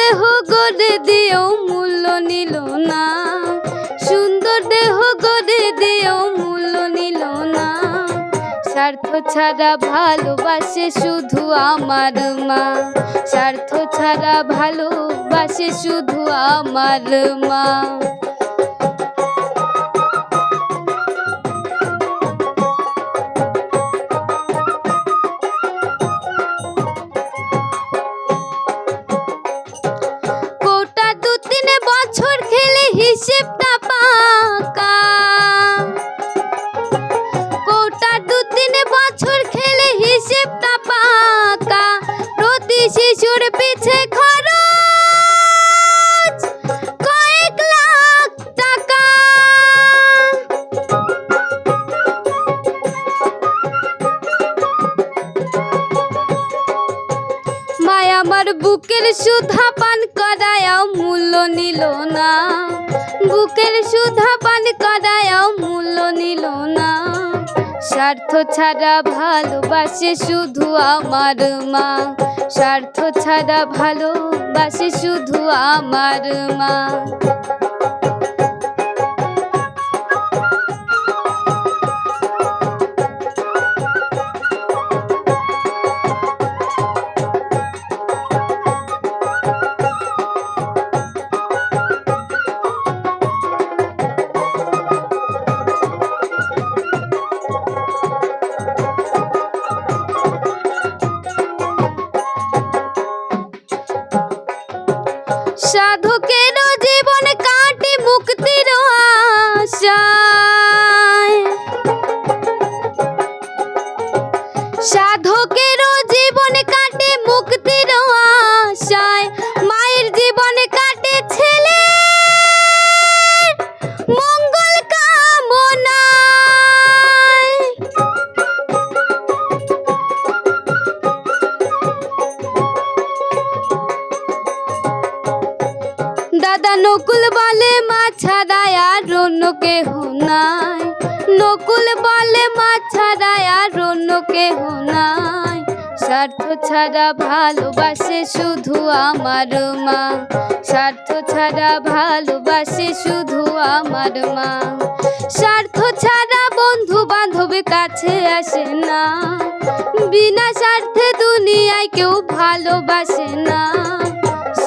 দেহ গড়ে দিয়েও মূল্য নিল না। সুন্দর দেহ গড়ে দিয়েও মূল্য নিল না। স্বার্থ ছাড়া ভালোবাসে শুধু আমার মা। স্বার্থ ছাড়া ভালোবাসে শুধু আমার মা। Keşif আমার বুকের সুধা পান করায়াও মূল্য নিল না। বুকের সুধা পান করায়াও মূল্য নিল না। স্বার্থ ছাড়া ভালোবাসে শুধু আমার মা। স্বার্থ ছাড়া ভালোবাসে শুধু আমার মা। সাধকের জীবন কাটে মুক্তির আশায়। সাধকের জীবন কাটে মুক্তির আশায়। মায়ের জীবন কাটে ছেলে দাদা নকুল বলে মা ছাড়া আর অন্য কেহ নকুল বলে মা ছাড়া আর অন্য কেহ স্বার্থ ছাড়া ভালোবাসে শুধু আমার মা। স্বার্থ ছাড়া ভালোবাসে শুধু আমার মা। স্বার্থ ছাড়া বন্ধু বান্ধব কাছে আসে না। বিনা স্বার্থে দুনিয়ায় কেউ ভালোবাসে না।